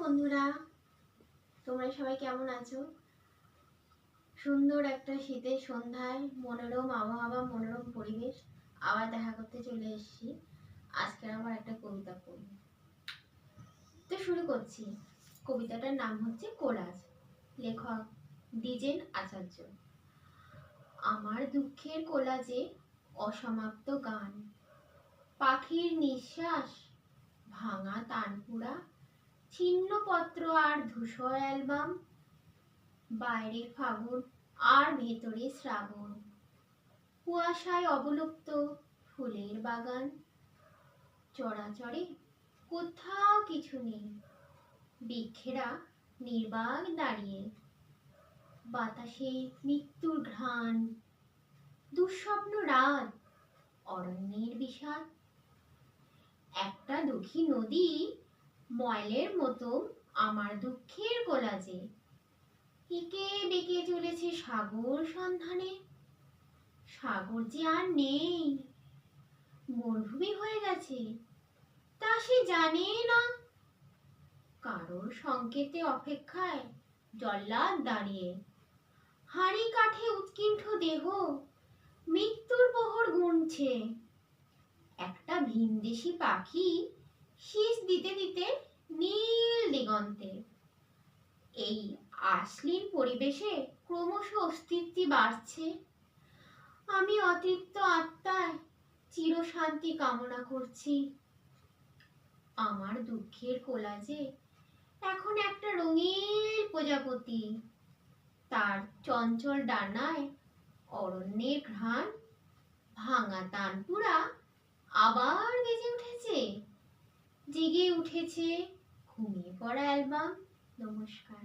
বন্ধুরা, তোমরা সবাই কেমন আছো? সুন্দর একটা শীতের সন্ধ্যায় মনোরম আবহাওয়া, মনোরম পরিবেশ আবার দেখা করতে চলে এসেছি। আজকে আবার একটা কবিতা পড়ব। তো শুরু করছি। কবিতাটার নাম হচ্ছে কোলাজ লেখক দ্বিজেন আচার্য। আমার দুঃখের কোলাজে অসমাপ্ত গান। পাখির নিঃশ্বাস ভাঙা তানপুরা ছিন্নপত্র আর ধূসর অ্যালবাম, বাইরে ফাগুন আর ভেতরে শ্রাবণ। কুয়াশায় অবলুপ্ত ফুলের বাগান। চড়াচড়ে কোথাও কিছু নেই। বৃক্ষেরা নির্বাক দাঁড়িয়ে। বাতাসে মৃত্যুর ঘ্রাণ। দুঃস্বপ্ন রাত, অরণ্যের বিষাদ। একটা দুঃখী নদী ময়লের মতো আমার দুঃখের কোলাজে একে বেঁকে চলেছে সাগর সন্ধানে। সাগর যে আর নেই। মরুভূমি হয়ে গেছে। তা সে জানে না। কারোর সংকেতে অপেক্ষায় জল্লাদ দাঁড়িয়ে। হাঁড়ি কাঠে উৎকণ্ঠ দেহ। মৃত্যুর প্রহর গুনছে। একটা ভিনদেশি পাখি শীষ দিতে দিতে নীল দিগন্তে। এই আশ্লীল পরিবেশে ক্রমশ অস্তিত্ব বাড়ছে। আমি অতৃপ্ত আত্মায় চিরশান্তি কামনা করছি। আমার দুঃখের কোলাজে এখন একটা রঙিন প্রজাপতি। তার চঞ্চল ডানায় অরণ্যের ঘ্রাণ, ভাঙা তানপুরা আবার বেজে উঠেছে। জেগে উঠেছে। ঘুমিয়ে পড়া অ্যালবাম। নমস্কার।